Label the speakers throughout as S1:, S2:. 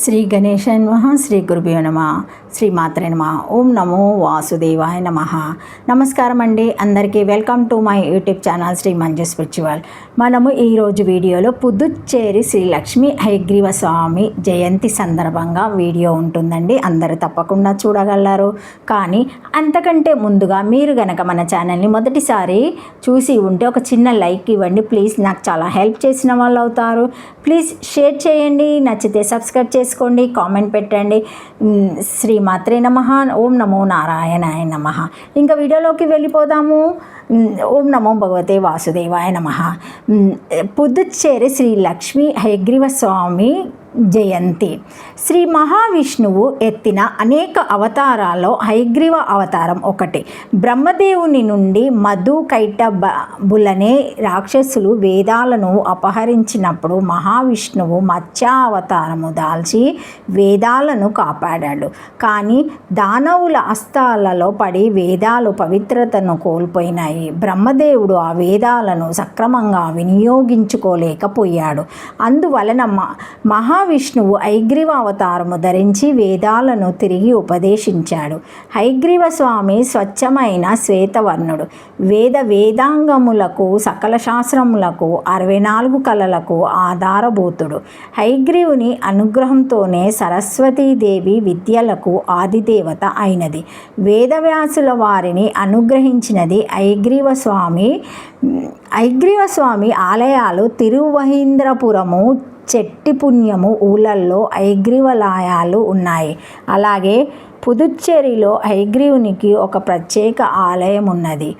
S1: శ్రీ గణేశాయ నమ శ్రీ గురుభ్యో నమ శ్రీ మాత్రే నమ. ఓం నమో వాసుదేవాయ నమ. నమస్కారం అండి. అందరికీ welcome to my YouTube channel Sri Manju spiritual. మనము ఈరోజు వీడియోలో పుదుచ్చేరి శ్రీ లక్ష్మీ హైగ్రీవ స్వామి జయంతి సందర్భంగా వీడియో ఉంటుందండి. అందరూ తప్పకుండా చూడగలరు. కానీ అంతకంటే ముందుగా మీరు గనక మన ఛానల్ని మొదటిసారి చూసి ఉంటే ఒక చిన్న లైక్ ఇవ్వండి. ప్లీజ్ నాకు చాలా హెల్ప్ చేసిన వాళ్ళు అవుతారు ప్లీజ్ షేర్ చేయండి. నచ్చితే సబ్స్క్రైబ్ చేసి చేసుకోండి కామెంట్ పెట్టండి. శ్రీ మాత్రే నమ ఓం నమో నారాయణాయ నమ. ఇంకా వీడియోలోకి వెళ్ళిపోదాము. ఓం నమో భగవతే వాసుదేవాయ నమ. పుదుచ్చేరి శ్రీ లక్ష్మీ హయగ్రీవ స్వామి జయంతి. శ్రీ మహావిష్ణువు ఎత్తిన అనేక అవతారాల్లో హైగ్రీవ అవతారం ఒకటి. బ్రహ్మదేవుని నుండి మధు కైటబులనే రాక్షసులు వేదాలను అపహరించినప్పుడు మహావిష్ణువు మత్స్యావతారము దాల్చి వేదాలను కాపాడాడు. కానీ దానవుల అస్తాలలో పడి వేదాలు పవిత్రతను కోల్పోయినాయి. బ్రహ్మదేవుడు ఆ వేదాలను సక్రమంగా వినియోగించుకోలేకపోయాడు. అందువలన మ- మహావిష్ణువు ఐగ్రీవ అవతారము ధరించి వేదాలను తిరిగి ఉపదేశించాడు. హైగ్రీవ స్వామి స్వచ్ఛమైన శ్వేతవర్ణుడు. వేద వేదాంగములకు సకల శాస్త్రములకు అరవై నాలుగు కళలకు ఆధారభూతుడు. హైగ్రీవుని అనుగ్రహంతోనే సరస్వతీదేవి విద్యలకు ఆదిదేవత అయినది. వేదవ్యాసుల వారిని అనుగ్రహించినది హైగ్రీవ స్వామి హైగ్రీవ స్వామి ఆలయాలు తిరువహీంద్రపురము చెట్టి పుణ్యము ఊళ్ళల్లో ఐగ్రీవలాయాలు ఉన్నాయి. అలాగే పుదుచ్చేరిలో ఐగ్రీవునికి ఒక ప్రత్యేక ఆలయం ఉన్నది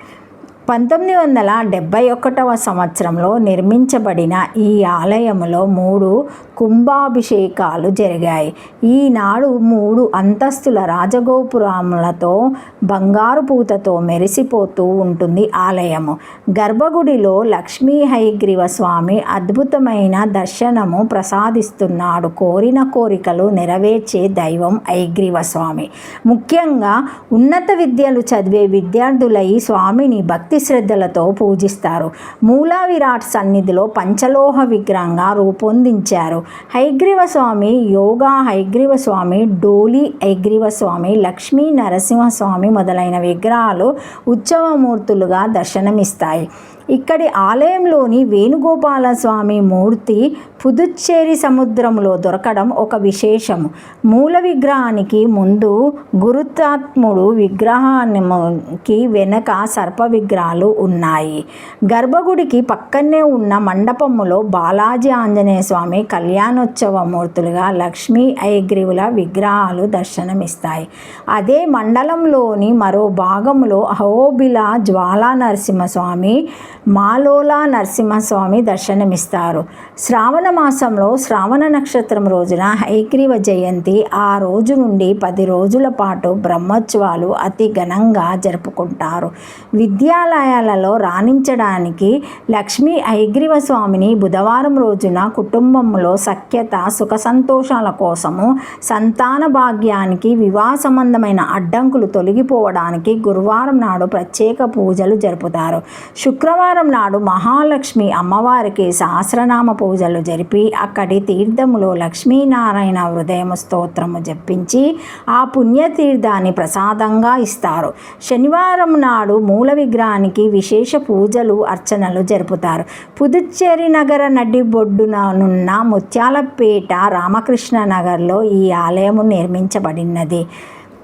S1: పంతొమ్మిది వందల డెబ్భై ఒకటవ సంవత్సరంలో నిర్మించబడిన ఈ ఆలయంలో మూడు కుంభాభిషేకాలు జరిగాయి. ఈనాడు మూడు అంతస్తుల రాజగోపురములతో బంగారు పూతతో మెరిసిపోతూ ఉంటుంది ఆలయము. గర్భగుడిలో లక్ష్మీ హైగ్రీవ స్వామి అద్భుతమైన దర్శనము ప్రసాదిస్తున్నాడు. కోరిన కోరికలు నెరవేర్చే దైవం ఐగ్రీవ స్వామి. ముఖ్యంగా ఉన్నత విద్యలు చదివే విద్యార్థులై స్వామిని భక్తి శ్రద్ధలతో పూజిస్తారు. మూలా విరాట్ సన్నిధిలో పంచలోహ విగ్రహంగా రూపొందించారు. హైగ్రీవ స్వామి యోగా హైగ్రీవ స్వామి డోలి హైగ్రీవ స్వామి లక్ష్మీ నరసింహస్వామి మొదలైన విగ్రహాలు ఉత్సవమూర్తులుగా దర్శనమిస్తాయి. ఇక్కడి ఆలయంలోని వేణుగోపాల స్వామి మూర్తి పుదుచ్చేరి సముద్రంలో దొరకడం ఒక విశేషము మూల విగ్రహానికి ముందు గురుతాత్ముడు విగ్రహానికి వెనక సర్ప విగ్రహాలు ఉన్నాయి. గర్భగుడికి పక్కనే ఉన్న మండపములో బాలాజీ ఆంజనేయ స్వామి కళ్యాణోత్సవ మూర్తులుగా లక్ష్మీ ఐగ్రీవుల విగ్రహాలు దర్శనమిస్తాయి. అదే మండలంలోని మరో భాగంలో అహోబిల జ్వాలా నరసింహస్వామి మాలోలా నరసింహస్వామి దర్శనమిస్తారు. శ్రావణ మాసంలో శ్రావణ నక్షత్రం రోజున హైగ్రీవ జయంతి ఆ రోజు నుండి పది రోజుల పాటు బ్రహ్మోత్సవాలు అతి ఘనంగా జరుపుకుంటారు. విద్యాలయాలలో రాణించడానికి లక్ష్మీ ఐగ్రీవ స్వామిని బుధవారం రోజున కుటుంబంలో సఖ్యత సుఖ సంతోషాల కోసము సంతాన భాగ్యానికి వివాహ సంబంధమైన అడ్డంకులు తొలగిపోవడానికి గురువారం నాడు ప్రత్యేక పూజలు జరుపుతారు. శుక్రవారం నాడు మహాలక్ష్మి అమ్మవారికి సహస్రనామ పూజలు జరిపి అక్కడి తీర్థములో లక్ష్మీనారాయణ హృదయం స్తోత్రము జపించి ఆ పుణ్యతీర్థాన్ని ప్రసాదంగా ఇస్తారు. శనివారం నాడు మూల విగ్రహానికి విశేష పూజలు అర్చనలు జరుపుతారు. పుదుచ్చేరి నగర నడిబొడ్డుననున్న ముత్యాలపేట రామకృష్ణ నగర్లో ఈ ఆలయము నిర్మించబడినది.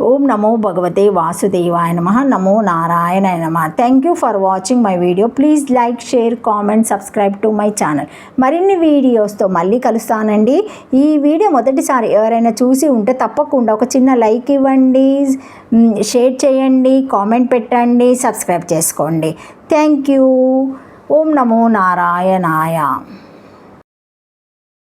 S1: ఓం నమో భగవతే వాసుదేవాయ నమ నమో నారాయణ నమ. Thank you for watching my video please like share comment subscribe to my channel మరిన్ని వీడియోస్తో మళ్ళీ కలుస్తానండి. ఈ వీడియో మొదటిసారి ఎవరైనా చూసి ఉంటే తప్పకుండా ఒక చిన్న లైక్ ఇవ్వండి. షేర్ చేయండి కామెంట్ పెట్టండి సబ్స్క్రైబ్ చేసుకోండి. థ్యాంక్ యూ ఓం నమో నారాయణాయ.